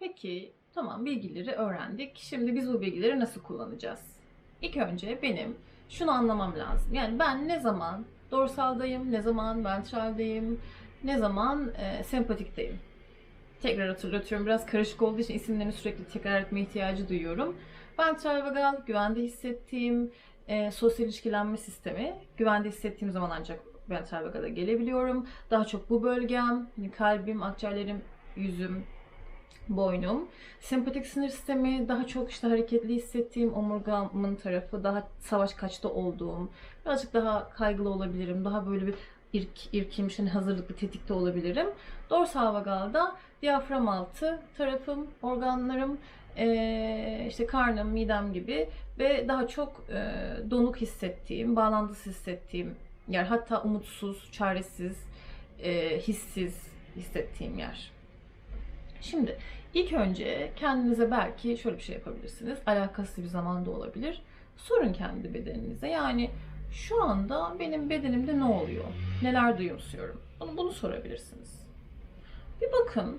Peki tamam bilgileri öğrendik. Şimdi biz bu bilgileri nasıl kullanacağız? İlk önce benim şunu anlamam lazım. Yani ben ne zaman dorsaldayım, ne zaman ventraldayım, ne zaman e, sempatikteyim. Tekrar hatırlatıyorum. Biraz karışık olduğu için isimlerini sürekli tekrar etme ihtiyacı duyuyorum. Ventral vagal, güvende hissettiğim e, sosyal ilişkilenme sistemi. Güvende hissettiğim zaman ancak ventral vagala gelebiliyorum. Daha çok bu bölgem, hani kalbim, akciğerlerim, yüzüm, boynum. Sempatik sinir sistemi daha çok işte hareketli hissettiğim omurgamın tarafı, daha savaş kaçta olduğum, birazcık daha kaygılı olabilirim, daha böyle bir irk, irkilmiş, hani hazırlıklı, tetikte olabilirim. Dorsal vagalda diyafram altı tarafım, organlarım, işte karnım, midem gibi ve daha çok donuk hissettiğim, bağlantısı hissettiğim yer. Hatta umutsuz, çaresiz, hissiz hissettiğim yer. Şimdi ilk önce kendinize belki şöyle bir şey yapabilirsiniz. Alakasız bir zamanda olabilir. Sorun kendi bedeninize. Yani şu anda benim bedenimde ne oluyor? Neler duyumsuyorum? Bunu, bunu sorabilirsiniz. Bir bakın.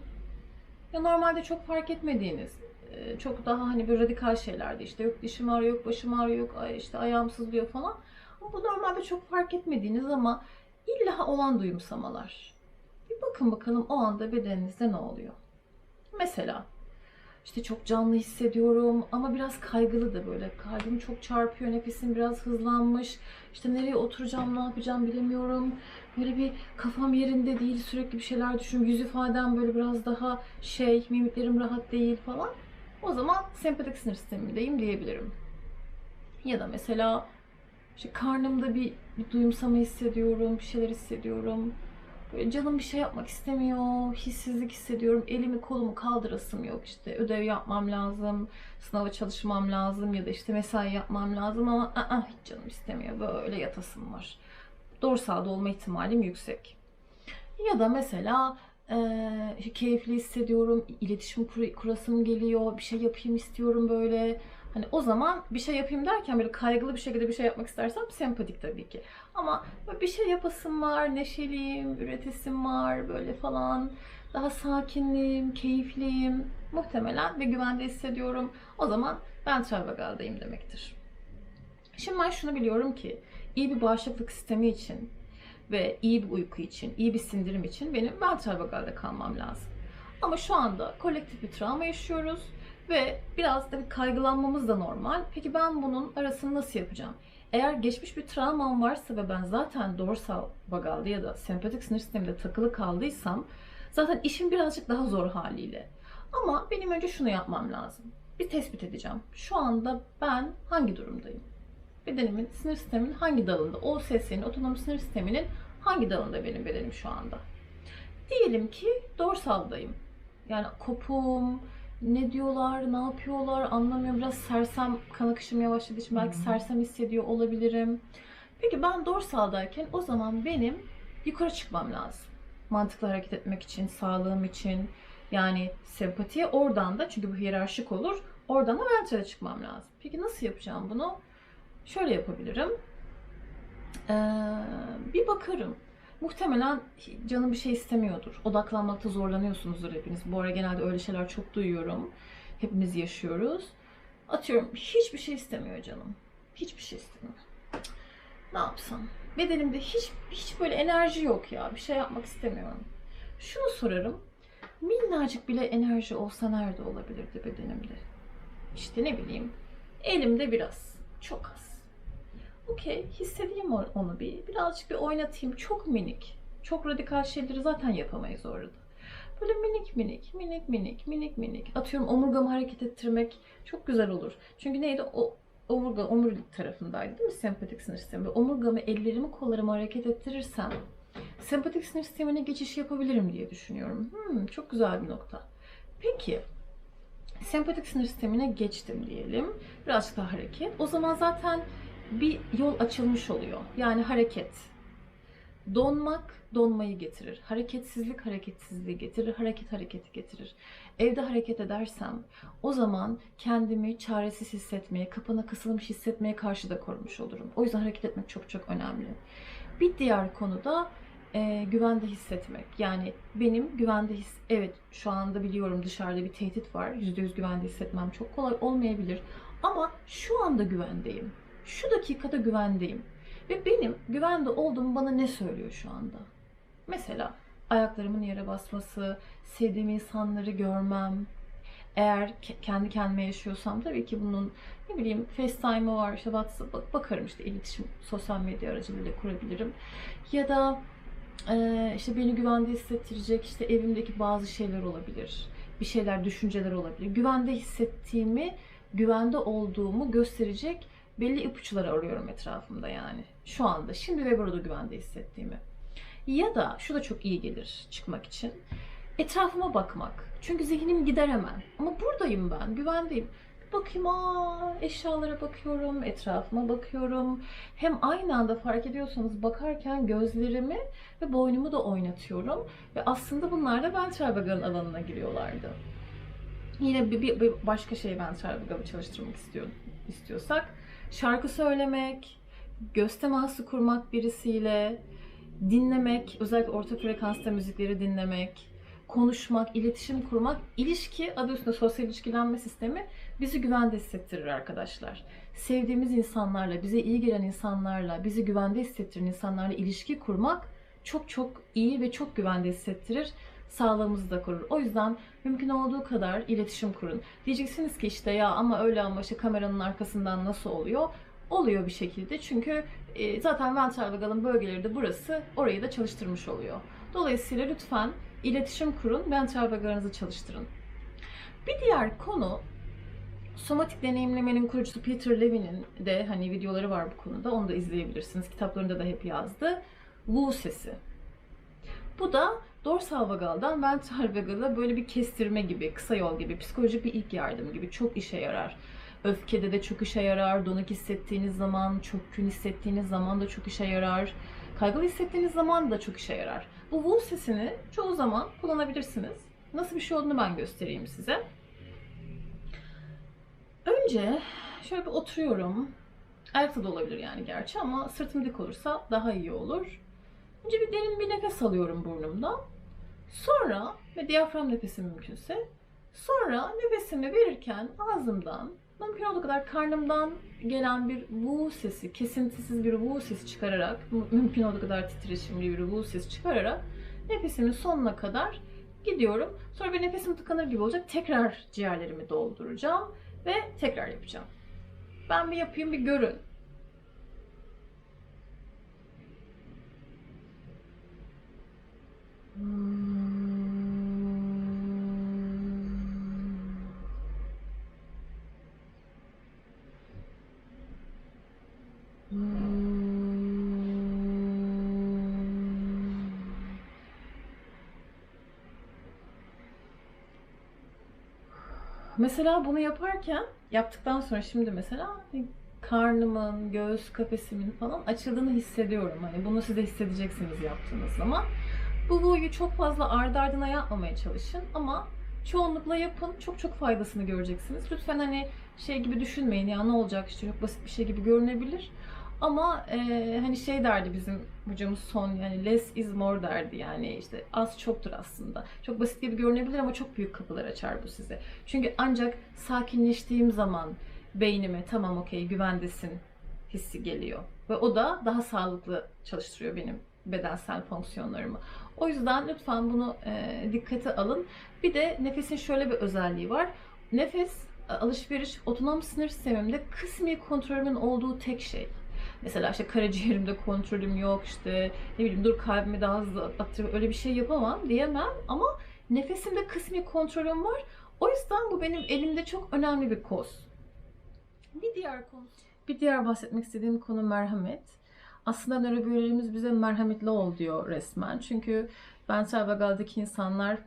Ya normalde çok fark etmediğiniz, e, çok daha hani bir radikal şeylerdi. İşte yok dişim ağrıyor, yok başım ağrıyor, yok işte ayağım sızlıyor falan. Bu normalde çok fark etmediğiniz ama illa olan duyumsamalar. Bir bakın bakalım o anda bedeninizde ne oluyor? Mesela işte çok canlı hissediyorum ama biraz kaygılı da böyle. Kalbim çok çarpıyor, nefesim biraz hızlanmış. İşte nereye oturacağım, ne yapacağım bilemiyorum. Böyle bir kafam yerinde değil, sürekli bir şeyler düşünüyorum. Yüz ifadem böyle biraz daha şey, mimiklerim rahat değil falan. O zaman sempatik sinir sistemindeyim diyebilirim. Ya da mesela işte karnımda bir, bir duyumsama hissediyorum, bir şeyler hissediyorum. Böyle canım bir şey yapmak istemiyor, hissizlik hissediyorum, elimi kolumu kaldırasım yok işte ödev yapmam lazım, sınava çalışmam lazım ya da işte mesai yapmam lazım ama ı-ı, hiç canım istemiyor, böyle yatasım var. Dorsalda olma ihtimalim yüksek. Ya da mesela eee, keyifli hissediyorum, iletişim kur- kurasım geliyor, bir şey yapayım istiyorum böyle. Hani o zaman bir şey yapayım derken böyle kaygılı bir şekilde bir şey yapmak istersem sempatik tabii ki. Ama bir şey yapasım var, neşeliyim, üretesim var böyle falan. Daha sakinliyim, keyifliyim muhtemelen ve güvende hissediyorum. O zaman ben vagaldayım demektir. Şimdi ben şunu biliyorum ki iyi bir bağışıklık sistemi için ve iyi bir uyku için, iyi bir sindirim için benim ventral vagalda kalmam lazım. Ama şu anda kolektif bir travma yaşıyoruz ve biraz da bir kaygılanmamız da normal. Peki ben bunun arasını nasıl yapacağım? Eğer geçmiş bir travmam varsa ve ben zaten dorsal vagalda ya da sempatik sinir sisteminde takılı kaldıysam zaten işim birazcık daha zor haliyle. Ama benim önce şunu yapmam lazım. Bir tespit edeceğim. Şu anda ben hangi durumdayım? Bedenimin sinir sisteminin hangi dalında? OSS'nin, otonom sinir sisteminin hangi dalında benim bedenim şu anda? Diyelim ki dorsaldayım. Yani kopum, ne diyorlar, ne yapıyorlar anlamıyorum. Biraz sersem, kan akışım yavaşladığı için belki hı. sersem hissediyor olabilirim. Peki ben dorsaldayken o zaman benim yukarı çıkmam lazım. Mantıklı hareket etmek için, sağlığım için. Yani sempatiye oradan da çünkü bu hiyerarşik olur. Oradan da ventrale çıkmam lazım. Peki nasıl yapacağım bunu? Şöyle yapabilirim. Ee, bir bakarım. Muhtemelen canım bir şey istemiyordur. Odaklanmakta zorlanıyorsunuzdur hepiniz. Bu ara genelde öyle şeyler çok duyuyorum. Hepimiz yaşıyoruz. Atıyorum hiçbir şey istemiyor canım. Hiçbir şey istemiyor. Ne yapsam? Bedenimde hiç hiç böyle enerji yok ya. Bir şey yapmak istemiyorum. Şunu sorarım. Minnacık bile enerji olsa nerede olabilirdi bedenimde? İşte ne bileyim. Elimde biraz. Çok az. Okey, hissedeyim onu bir. Birazcık bir oynatayım. Çok minik. Çok radikal şeyleri zaten yapamayız orada. Böyle minik minik, minik minik, minik minik. Atıyorum omurgamı hareket ettirmek çok güzel olur. Çünkü neydi? O omurga, omurilik tarafındaydı değil mi? Sempatik sinir sistemi. Omurgamı, ellerimi, kollarımı hareket ettirirsem sempatik sinir sistemine geçiş yapabilirim diye düşünüyorum. Hmm, çok güzel bir nokta. Peki, sempatik sinir sistemine geçtim diyelim. Birazcık daha hareket. O zaman zaten bir yol açılmış oluyor. Yani hareket. Donmak donmayı getirir. Hareketsizlik hareketsizliği getirir. Hareket hareketi getirir. Evde hareket edersem o zaman kendimi çaresiz hissetmeye, kapana kısılmış hissetmeye karşı da korumuş olurum. O yüzden hareket etmek çok çok önemli. Bir diğer konu da e, güvende hissetmek. Yani benim güvende his... Evet şu anda biliyorum dışarıda bir tehdit var. %100 güvende hissetmem çok kolay olmayabilir. Ama şu anda güvendeyim. Şu dakikada güvendeyim. Ve benim güvende olduğum bana ne söylüyor şu anda? Mesela ayaklarımın yere basması, sevdiğim insanları görmem. Eğer ke- kendi kendime yaşıyorsam tabii ki bunun ne bileyim FaceTime'ı var, işte WhatsApp bak- bakarım işte iletişim sosyal medya aracılığıyla kurabilirim. Ya da işte beni güvende hissettirecek işte evimdeki bazı şeyler olabilir. Bir şeyler, düşünceler olabilir. Güvende hissettiğimi, güvende olduğumu gösterecek belli ipuçları arıyorum etrafımda yani. Şu anda, şimdi ve burada güvende hissettiğimi. Ya da şu da çok iyi gelir çıkmak için. Etrafıma bakmak. Çünkü zihnim gider hemen. Ama buradayım ben, güvendeyim. Bakayım, aa, eşyalara bakıyorum, etrafıma bakıyorum. Hem aynı anda fark ediyorsanız bakarken gözlerimi ve boynumu da oynatıyorum. Ve aslında bunlar da ventral vagalın alanına giriyorlardı. Yine bir, bir, bir başka şey ventral vagalı çalıştırmak istiyor, istiyorsak. Şarkı söylemek, göz teması kurmak birisiyle, dinlemek, özellikle orta frekansta müzikleri dinlemek, konuşmak, iletişim kurmak, ilişki, adı üstünde sosyal ilişkilenme sistemi bizi güvende hissettirir arkadaşlar. Sevdiğimiz insanlarla, bize iyi gelen insanlarla, bizi güvende hissettiren insanlarla ilişki kurmak çok çok iyi ve çok güvende hissettirir. Sağlığımızı da korur. O yüzden mümkün olduğu kadar iletişim kurun. Diyeceksiniz ki işte ya ama öyle ama işte kameranın arkasından nasıl oluyor? Oluyor bir şekilde çünkü e, zaten ventral vagalın bölgeleri de burası. Orayı da çalıştırmış oluyor. Dolayısıyla lütfen iletişim kurun, ventral vagalınızı çalıştırın. Bir diğer konu somatik deneyimlemenin kurucusu Peter Levy'nin de hani videoları var bu konuda. Onu da izleyebilirsiniz. Kitaplarında da hep yazdı. Wu sesi. Bu da dorsal vagaldan ventral vagala böyle bir kestirme gibi, kısa yol gibi, psikolojik bir ilk yardım gibi çok işe yarar. Öfkede de çok işe yarar, donuk hissettiğiniz zaman, çökkün hissettiğiniz zaman da çok işe yarar. Kaygılı hissettiğiniz zaman da çok işe yarar. Bu Wu sesini çoğu zaman kullanabilirsiniz. Nasıl bir şey olduğunu ben göstereyim size. Önce şöyle bir oturuyorum. Ayakta da olabilir yani gerçi ama sırtım dik olursa daha iyi olur. Önce bir derin bir nefes alıyorum burnumdan. Sonra ve diyafram nefesi mümkünse. Sonra nefesimi verirken ağzımdan mümkün olduğu kadar karnımdan gelen bir vu sesi, kesintisiz bir vu sesi çıkararak, mü- mümkün olduğu kadar titreşimli bir vu sesi çıkararak nefesimin sonuna kadar gidiyorum. Sonra bir nefesim tıkanır gibi olacak. Tekrar ciğerlerimi dolduracağım ve tekrar yapacağım. Ben bir yapayım bir görün. Mesela bunu yaparken, yaptıktan sonra şimdi mesela karnımın, göğüs kafesimin falan açıldığını hissediyorum. Hani bunu siz de hissedeceksiniz yaptığınız zaman. Bu buyu çok fazla ardı ardına yapmamaya çalışın ama çoğunlukla yapın. Çok çok faydasını göreceksiniz. Lütfen hani şey gibi düşünmeyin ya ne olacak işte çok basit bir şey gibi görünebilir. Ama e, hani şey derdi bizim hocamız son yani less is more derdi yani işte az çoktur aslında. Çok basit gibi görünebilir ama çok büyük kapılar açar bu size. Çünkü ancak sakinleştiğim zaman beynime tamam okey güvendesin hissi geliyor. Ve o da daha sağlıklı çalıştırıyor benim bedensel fonksiyonlarımı. O yüzden lütfen bunu e, dikkate alın. Bir de nefesin şöyle bir özelliği var. Nefes e, alışveriş otonom sinir sistemimde kısmi kontrolümün olduğu tek şey. Mesela işte karaciğerimde kontrolüm yok işte ne bileyim dur kalbimi daha hızlı attırayım öyle bir şey yapamam diyemem ama nefesimde kısmi kontrolüm var. O yüzden bu benim elimde çok önemli bir koz. Bir diğer konu. Bir diğer bahsetmek istediğim konu merhamet. Aslında nörobiyolojimiz bize merhametli ol diyor resmen. Çünkü ventral vagaldaki insanlar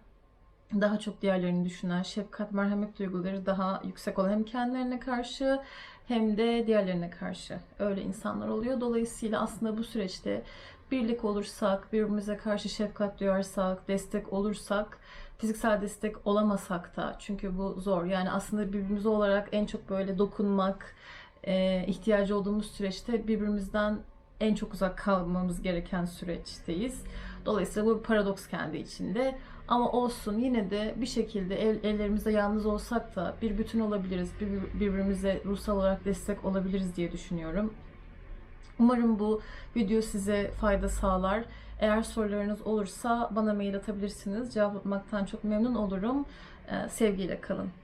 daha çok diğerlerini düşünen, şefkat, merhamet duyguları daha yüksek olan hem kendilerine karşı hem de diğerlerine karşı öyle insanlar oluyor. Dolayısıyla aslında bu süreçte birlik olursak, birbirimize karşı şefkat duyarsak, destek olursak, fiziksel destek olamasak da çünkü bu zor. Yani aslında birbirimize olarak en çok böyle dokunmak, ihtiyacı olduğumuz süreçte birbirimizden en çok uzak kalmamız gereken süreçteyiz. Dolayısıyla bu bir paradoks kendi içinde. Ama olsun yine de bir şekilde el, ellerimizde yalnız olsak da bir bütün olabiliriz. Bir, birbirimize ruhsal olarak destek olabiliriz diye düşünüyorum. Umarım bu video size fayda sağlar. Eğer sorularınız olursa bana mail atabilirsiniz. Cevaplatmaktan çok memnun olurum. Ee, Sevgiyle kalın.